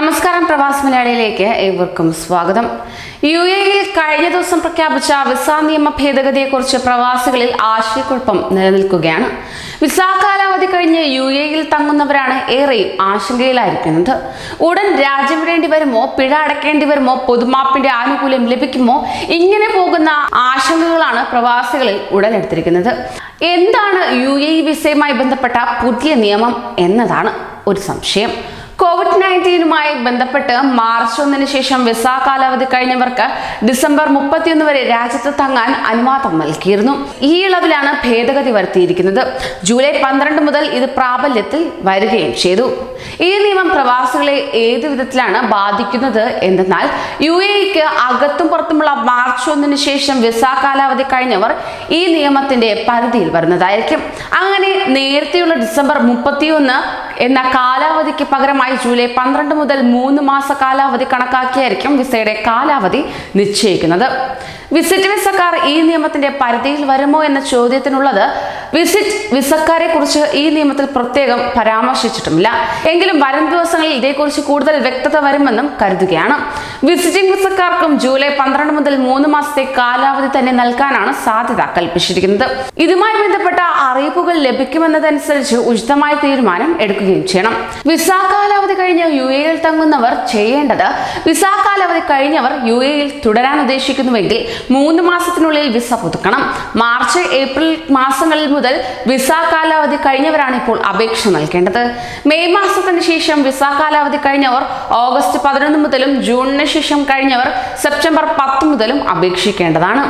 നമസ്കാരം പ്രവാസ് മലയാളിയിലേക്ക് ഏവർക്കും സ്വാഗതം. യു എയിൽ കഴിഞ്ഞ ദിവസം പ്രഖ്യാപിച്ച വിസ നിയമ ഭേദഗതിയെക്കുറിച്ച് പ്രവാസികളിൽ ആശയക്കുഴപ്പം നിലനിൽക്കുകയാണ്. വിസ കാലാവധി കഴിഞ്ഞ് യു എയിൽ തങ്ങുന്നവരാണ് ഏറെയും ആശങ്കയിലായിരിക്കുന്നത്. ഉടൻ രാജ്യം വിടേണ്ടി വരുമോ പിഴ അടയ്ക്കേണ്ടി വരുമോ പൊതുമാപ്പിന്റെ ആനുകൂല്യം ലഭിക്കുമോ ഇങ്ങനെ പോകുന്ന ആശങ്കകളാണ് പ്രവാസികളിൽ ഉടലെടുത്തിരിക്കുന്നത്. എന്താണ് യു എ വിസയുമായി ബന്ധപ്പെട്ട പുതിയ നിയമം എന്നതാണ് ഒരു സംശയം. കോവിഡ് നയന്റീനുമായി ബന്ധപ്പെട്ട് മാർച്ച് ഒന്നിന് ശേഷം വിസ കാലാവധി കഴിഞ്ഞവർക്ക് ഡിസംബർ മുപ്പത്തിയൊന്ന് വരെ രാജ്യത്ത് തങ്ങാൻ അനുവാദം നൽകിയിരുന്നു. ഈ ഇളവിലാണ് ഭേദഗതി വരുത്തിയിരിക്കുന്നത്. ജൂലൈ പന്ത്രണ്ട് മുതൽ ഇത് പ്രാബല്യത്തിൽ വരികയും ചെയ്തു. ഈ നിയമം പ്രവാസികളെ ഏതു വിധത്തിലാണ് ബാധിക്കുന്നത് എന്തെന്നാൽ യു എക്ക് അകത്തും പുറത്തുമുള്ള മാർച്ച് ഒന്നിന് ശേഷം വിസ കാലാവധി കഴിഞ്ഞവർ ഈ നിയമത്തിന്റെ പരിധിയിൽ വരുന്നതായിരിക്കും. അങ്ങനെ നേരത്തെയുള്ള ഡിസംബർ മുപ്പത്തിയൊന്ന് എന്ന കാലാവധിക്ക് പകരമായി ജൂലൈ പന്ത്രണ്ട് മുതൽ മൂന്ന് മാസ കാലാവധി കണക്കാക്കിയായിരിക്കും വിസയുടെ കാലാവധി നിശ്ചയിക്കുന്നത്. വിസിറ്റ് വിസക്കാർ ഈ നിയമത്തിന്റെ പരിധിയിൽ വരുമോ എന്ന ചോദ്യത്തിനുള്ളത് വിസിറ്റ് വിസക്കാരെ കുറിച്ച് ഈ നിയമത്തിൽ പ്രത്യേകം പരാമർശിച്ചിട്ടുമില്ല. എങ്കിലും വരും ദിവസങ്ങളിൽ ഇതേക്കുറിച്ച് കൂടുതൽ വ്യക്തത വരുമെന്നും കരുതുകയാണ്. വിസിറ്റിംഗ് വിസക്കാർക്കും ജൂലൈ പന്ത്രണ്ട് മുതൽ മൂന്ന് മാസത്തെ കാലാവധി തന്നെ നൽകാനാണ് സാധ്യത കൽപ്പിച്ചിരിക്കുന്നത്. ഇതുമായി ബന്ധപ്പെട്ട അറിയിപ്പുകൾ ലഭിക്കുമെന്നതനുസരിച്ച് ഉചിതമായ തീരുമാനം എടുക്കുകയും ചെയ്യണം. വിസ കാലാവധി കഴിഞ്ഞ് യു എയിൽ തങ്ങുന്നവർ ചെയ്യേണ്ടത് വിസ കാലാവധി കഴിഞ്ഞവർ യു എയിൽ തുടരാൻ ഉദ്ദേശിക്കുന്നുവെങ്കിൽ മൂന്ന് മാസത്തിനുള്ളിൽ വിസ പുതുക്കണം. മാർച്ച് ഏപ്രിൽ മാസങ്ങളിൽ മുതൽ വിസ കാലാവധി കഴിഞ്ഞവരാണ് ഇപ്പോൾ അപേക്ഷ നൽകേണ്ടത്. മെയ് മാസത്തിന് ശേഷം വിസ കാലാവധി കഴിഞ്ഞവർ ഓഗസ്റ്റ് പതിനൊന്ന് മുതലും ജൂണിന് ശേഷം കഴിഞ്ഞവർ സെപ്റ്റംബർ പത്ത് മുതലും അപേക്ഷിക്കേണ്ടതാണ്.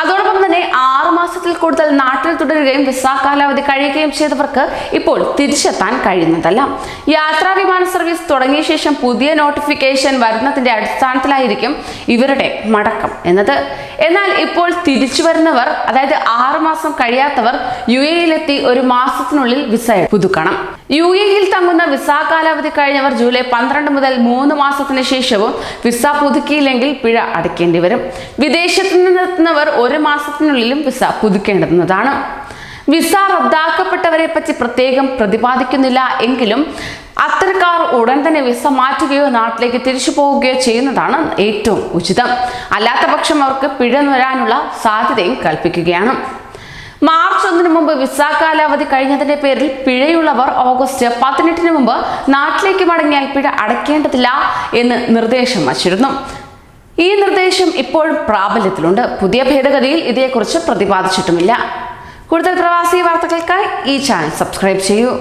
അതോടൊപ്പം തന്നെ ആറു മാസത്തിൽ കൂടുതൽ നാട്ടിൽ തുടരുകയും വിസ കാലാവധി കഴിയുകയും ചെയ്തവർക്ക് ഇപ്പോൾ തിരിച്ചെത്താൻ കഴിയുന്നതല്ല. യാത്രാ വിമാന സർവീസ് തുടങ്ങിയ ശേഷം പുതിയ നോട്ടിഫിക്കേഷൻ വരുന്നതിന്റെ അടിസ്ഥാനത്തിലായിരിക്കും ഇവരുടെ മടക്കം എന്നത്. എന്നാൽ ഇപ്പോൾ തിരിച്ചു വരുന്നവർ അതായത് ആറു മാസം കഴിയാത്തവർ യു എയിലെത്തി ഒരു മാസത്തിനുള്ളിൽ വിസ പുതുക്കണം. യു എയിൽ തങ്ങുന്ന വിസ കാലാവധി കഴിഞ്ഞവർ ജൂലൈ പന്ത്രണ്ട് മുതൽ മൂന്ന് മാസത്തിന് ശേഷവും വിസ പുതുക്കിയില്ലെങ്കിൽ പിഴ അടയ്ക്കേണ്ടി വരും. വിദേശത്ത് നിന്നെത്തുന്നവർ ഒരു മാസത്തിനുള്ളിലും വിസ പുതുക്കേണ്ടുന്നതാണ്. വിസ റദ്ദാക്കപ്പെട്ടവരെ പറ്റി പ്രത്യേകം പ്രതിപാദിക്കുന്നില്ല എങ്കിലും അത്തരക്കാർ ഉടൻ തന്നെ വിസ മാറ്റുകയോ നാട്ടിലേക്ക് തിരിച്ചു പോവുകയോ ചെയ്യുന്നതാണ് ഏറ്റവും ഉചിതം. അല്ലാത്ത പക്ഷം അവർക്ക് പിഴ നുരാനുള്ള സാധ്യതയും കൽപ്പിക്കുകയാണ്. മാർച്ച് ഒന്നിന് മുമ്പ് വിസ കാലാവധി കഴിഞ്ഞതിന്റെ പേരിൽ പിഴയുള്ളവർ ഓഗസ്റ്റ് പതിനെട്ടിന് മുമ്പ് നാട്ടിലേക്ക് മടങ്ങിയാൽ പിഴ അടയ്ക്കേണ്ടതില്ല എന്ന് നിർദ്ദേശം വച്ചിരുന്നു. ഈ നിർദ്ദേശം ഇപ്പോഴും പ്രാബല്യത്തിലുണ്ട്. പുതിയ ഭേദഗതിയിൽ ഇതേക്കുറിച്ച് പ്രതിപാദിച്ചിട്ടുമില്ല. കൂടുതൽ പ്രവാസി വാർത്തകൾക്കായി ഈ ചാനൽ സബ്സ്ക്രൈബ് ചെയ്യൂ.